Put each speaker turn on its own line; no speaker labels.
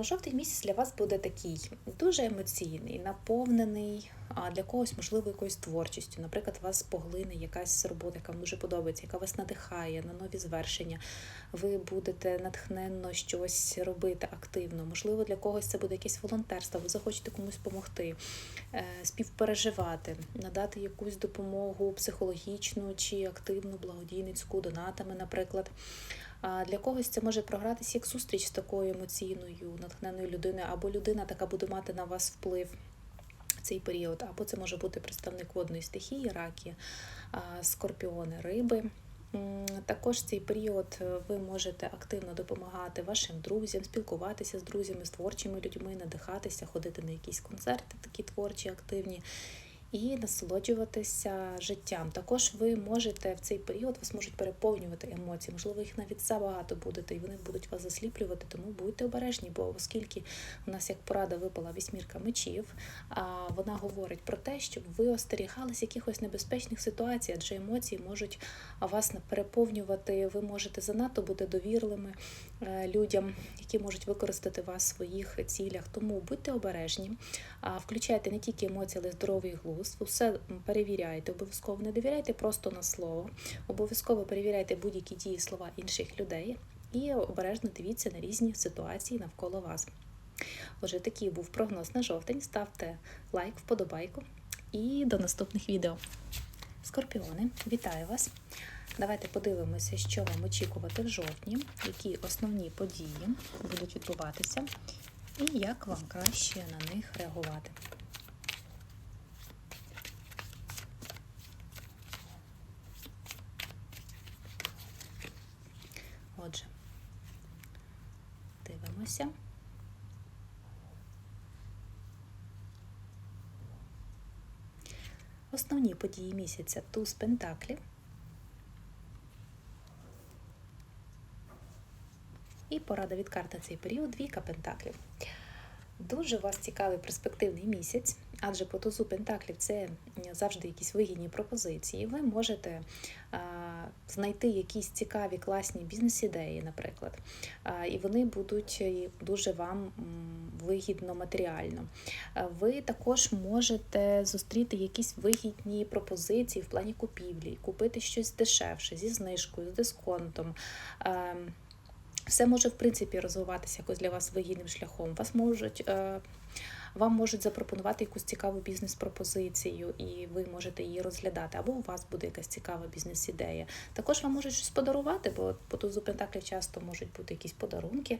Жовтий місяць для вас буде такий дуже емоційний, наповнений, а для когось, можливо, якоюсь творчістю. Наприклад, вас поглине якась робота, яка вам дуже подобається, яка вас надихає на нові звершення. Ви будете натхненно щось робити активно. Можливо, для когось це буде якесь волонтерство, ви захочете комусь допомогти, е, співпереживати, надати якусь допомогу психологічну чи активну, благодійницьку, донатами, наприклад. Для когось це може програтися як зустріч з такою емоційною, натхненною людиною, або людина така буде мати на вас вплив цей період, або це може бути представник водної стихії, раки, скорпіони, риби. Також цей період е, ви можете активно допомагати вашим друзям, спілкуватися з друзями, з творчими людьми, надихатися, ходити на якісь концерти, такі творчі, активні, і насолоджуватися життям. Також ви можете в цей період вас можуть переповнювати емоції, можливо, їх навіть забагато будете, і вони будуть вас засліплювати, тому будьте обережні, бо оскільки у нас як порада випала вісьмірка мечів, а вона говорить про те, щоб ви остерігались якихось небезпечних ситуацій, адже емоції можуть вас переповнювати. Ви можете занадто бути довірливими людям, які можуть використати вас в своїх цілях. Тому будьте обережні, включайте не тільки емоції, але й здоровий глузд. Все перевіряйте, обов'язково не довіряйте просто на слово. Обов'язково перевіряйте будь-які дії слова інших людей і обережно дивіться на різні ситуації навколо вас. Отже, такий був прогноз на жовтень. Ставте лайк, вподобайку і до наступних відео. Скорпіони, вітаю вас! Давайте подивимося, що вам очікувати в жовтні, які основні події будуть відбуватися, і як вам краще на них реагувати. Отже, дивимося. Основні події місяця туз пентаклів. І порада від карти на цей період двійка пентаклів. Дуже вас цікавий перспективний місяць, адже по тузу пентаклів це завжди якісь вигідні пропозиції. Ви можете а, знайти якісь цікаві, класні бізнес-ідеї, наприклад, а, і вони будуть дуже вам вигідно матеріально. Ви також можете зустріти якісь вигідні пропозиції в плані купівлі, купити щось дешевше, зі знижкою, з дисконтом. А, все може в принципі розвиватися якось для вас вигідним шляхом. Вас можуть е, вам можуть запропонувати якусь цікаву бізнес-пропозицію, і ви можете її розглядати, або у вас буде якась цікава бізнес-ідея. Також вам можуть щось подарувати, бо по тузу пентаклів часто можуть бути якісь подарунки.